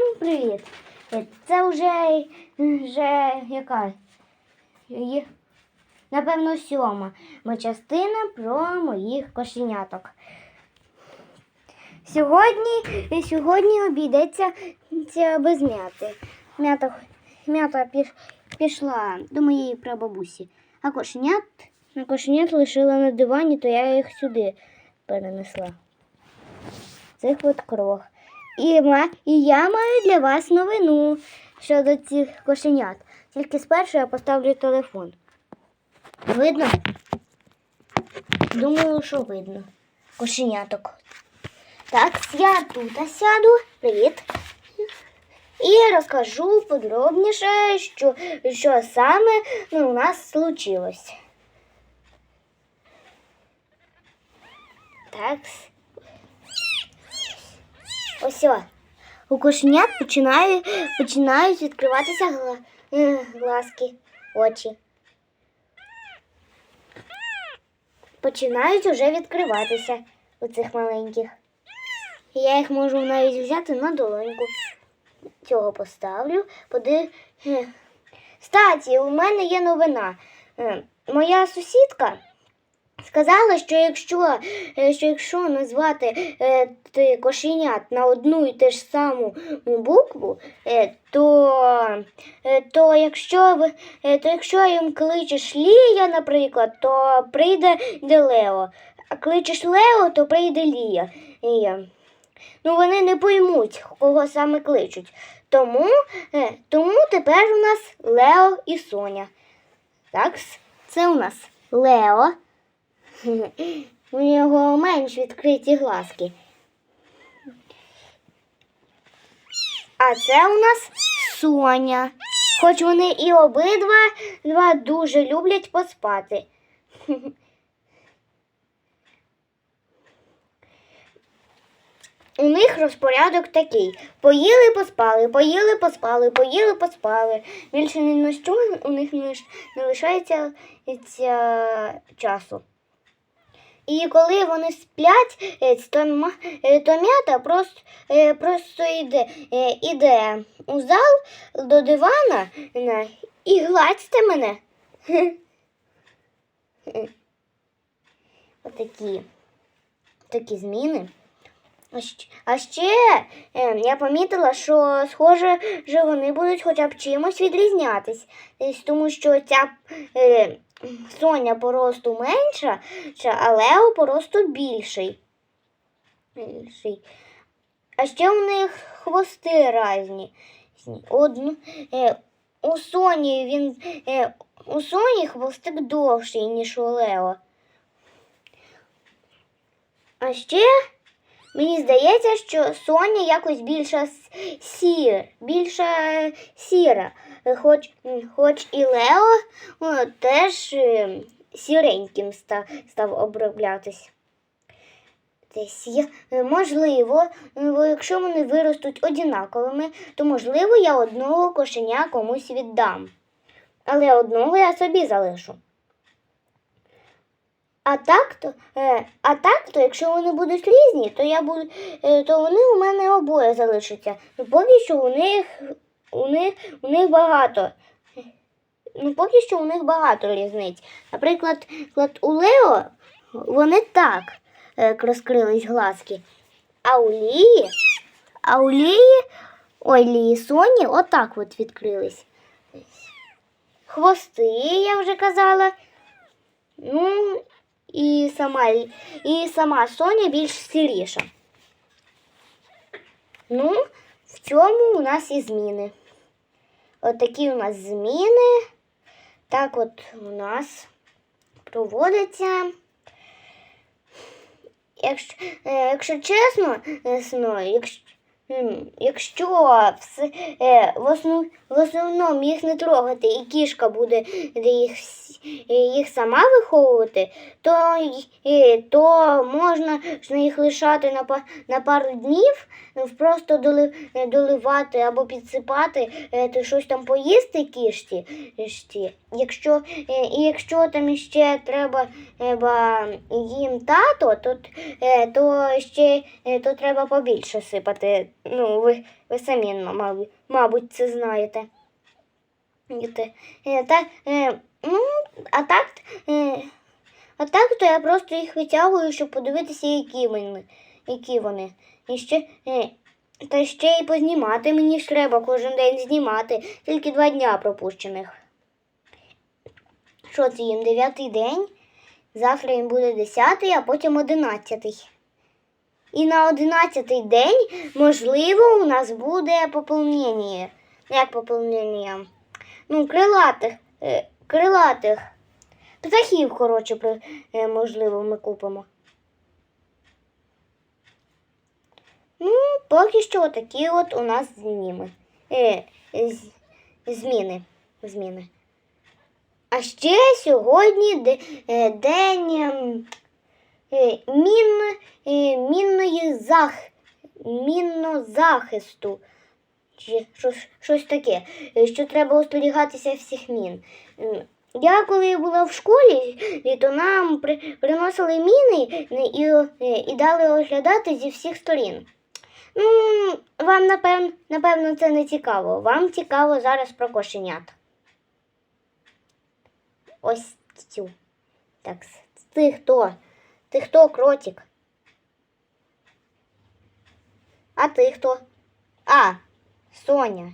Всім привіт! Е, Це вже, вже яка? Напевно, сьома частина про моїх кошеняток. Сьогодні, е, сьогодні обійдеться без м'яти. М'ята, м'ята піш, пішла до моєї прабабусі, а кошенят, а кошенят лишила на дивані, то я їх сюди перенесла. Цих от крох. І, і я маю для вас новину щодо цих кошенят. Тільки спершу я поставлю телефон. Видно? Думаю, що видно. Кошеняток. Так, я тут сяду. Привіт. І розкажу подробніше, що, що саме ну, у нас случилось. Так. Ось. У кошенят починає, починають відкриватися е, глазки, очі. Починають уже відкриватися у цих маленьких. Я їх можу навіть взяти на долоньку. Цього поставлю. Поди... е. Статі, у мене є новина. Е, Моя сусідка сказала, що якщо, е, що якщо назвати е, кошенят на одну і те ж саму букву, е, то, е, то, якщо, ви- е, то якщо їм кличеш Лія, наприклад, то прийде де Лео. А кличеш Лео, то прийде Лія. Лія. Ну, вони не поймуть, кого саме кличуть. Тому, е, тому тепер у нас Лео і Соня. Так, це у нас Лео. У нього менш відкриті глазки. А це у нас Соня. Хоч вони і обидва два дуже люблять поспати. У них розпорядок такий: поїли, поспали, поїли, поспали, поїли, поспали. Більше ні на що у них не лишається часу. І коли вони сплять, е, то, е, то м'ята просто, е, просто йде, іде у зал до дивана і гладьте мене. Отакі такі зміни. А ще я помітила, що схоже, вони будуть хоча б чимось відрізнятись, тому що ця Соня по росту менша, а Лео по росту більший. більший. А ще у них хвости різні. Одну, е, у Соні він е, у Соні хвостик довший, ніж у Лео. А ще Мені здається, що Соня якось більша сір, більша сіра, хоч, хоч і Лео теж е, сіреньким став, став оброблятись. Е, Можливо, е, якщо вони виростуть однаковими, то можливо я одного кошеня комусь віддам. Але одного я собі залишу. А так то, а так то, якщо вони будуть різні, то я буду, то вони у мене обоє залишаться. Поки що у них, у них, у них багато. Ну, поки що у них багато різниць. Наприклад, у Лео вони так е, розкрились глазки. А у Лії, а у Лії, ой, Лії Соні отак от відкрились. Хвости, я вже казала. Ну, і сама, і сама Соня більш сіріша. Ну, в цьому у нас і зміни. От такі у нас зміни. Так от у нас проводиться. Якщо, е, якщо чесно, ясно, якщо, якщо все, в, основ, в основному їх не трогати, і кішка буде їх, е, їх сама виховувати, то, то можна їх лишати на, на пару днів, е, просто е, доливати або підсипати, е, то щось там поїсти кішці. Якщо, е, і якщо там ще треба, їм тато, то, то ще то треба побільше сипати Ну, ви, ви самі, мабуть, це знаєте. Так, ну, а так, е, а так, то я просто їх витягую, щоб подивитися, які вони. Які вони. І ще, е, та ще й познімати мені ж треба кожен день знімати, тільки два дня пропущених. Що це їм дев'ятий день? Завтра їм буде десятий, а потім одинадцятий. І на одинадцятий день, можливо, у нас буде поповнення. Як поповнення? Ну, крилатих, е, крилатих. Птахів, коротше, е, можливо, ми купимо. Ну, поки що такі от у нас зніми. Е, зміни. Зміни. А ще сьогодні е, день ем, мін, мінної зах, міннозахисту. Чи щось, щось таке, е, що треба остерігатися всіх мін. Я коли була в школі, то нам при, приносили міни е, і, е, і дали оглядати зі всіх сторін. Ну, вам напевно, напевно це не цікаво. Вам цікаво зараз про кошенят. Ось цю. Так, ти хто? Ти хто, кротик? А ти хто? А, Соня.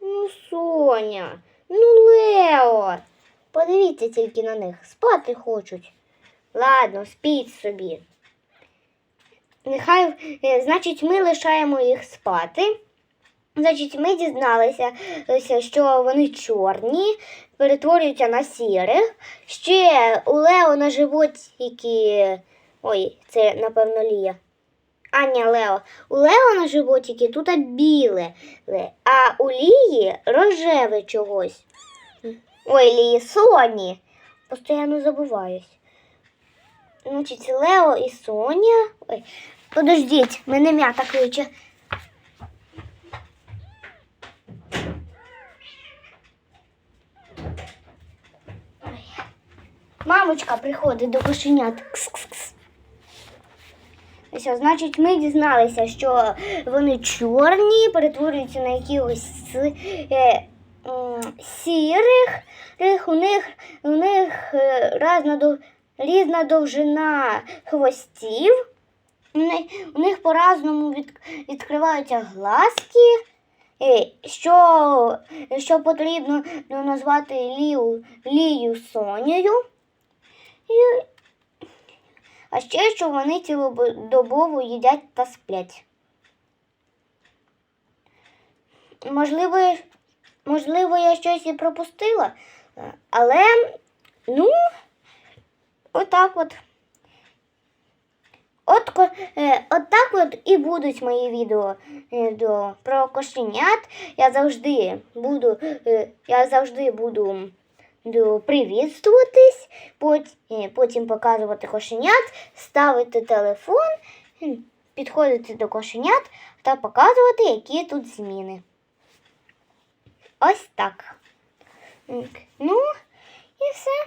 Ну, Соня, ну Лео. Подивіться тільки на них. Спати хочуть. Ладно, спіть собі. Нехай, е, значить, ми лишаємо їх спати. Значить, ми дізналися, що вони чорні, перетворюються на сірих. Ще у Лео на животики. Ой, це, напевно, Лія. Аня Лео. У Лео на животики тут біле, а у Лії рожеве чогось. Ой, Лії, Соні. Постоянно забуваюсь. Значить, Лео і Соня. Ой, подождіть, мене м'ята кличе. Мамочка приходить до кошенят. Кс-кс-кс. Ось, значить, ми дізналися, що вони чорні, перетворюються на якихось е, сірих. Рих, у них, у них е, разна різна довжина хвостів. У них, у них по-разному від, відкриваються глазки. Е, Що, що потрібно ну, назвати Лію, Лію Сонею. А ще що вони цілодобово їдять та сплять. Можливо, можливо, я щось і пропустила, е, але ну, отак от. От, е, от так от і будуть мої відео е, про кошенят. Я завжди буду, е, я завжди буду привітствуватись, потім, потім показувати кошенят, ставити телефон, підходити до кошенят та показувати, які тут зміни. Ось так. Ну, і все.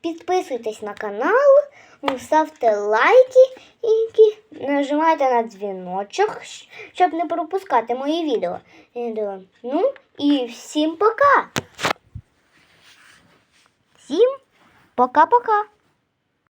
Підписуйтесь на канал, ставте лайки і нажимайте на дзвіночок, щоб не пропускати мої відео. Відео. Ну і всім пока! Всім пока-пока!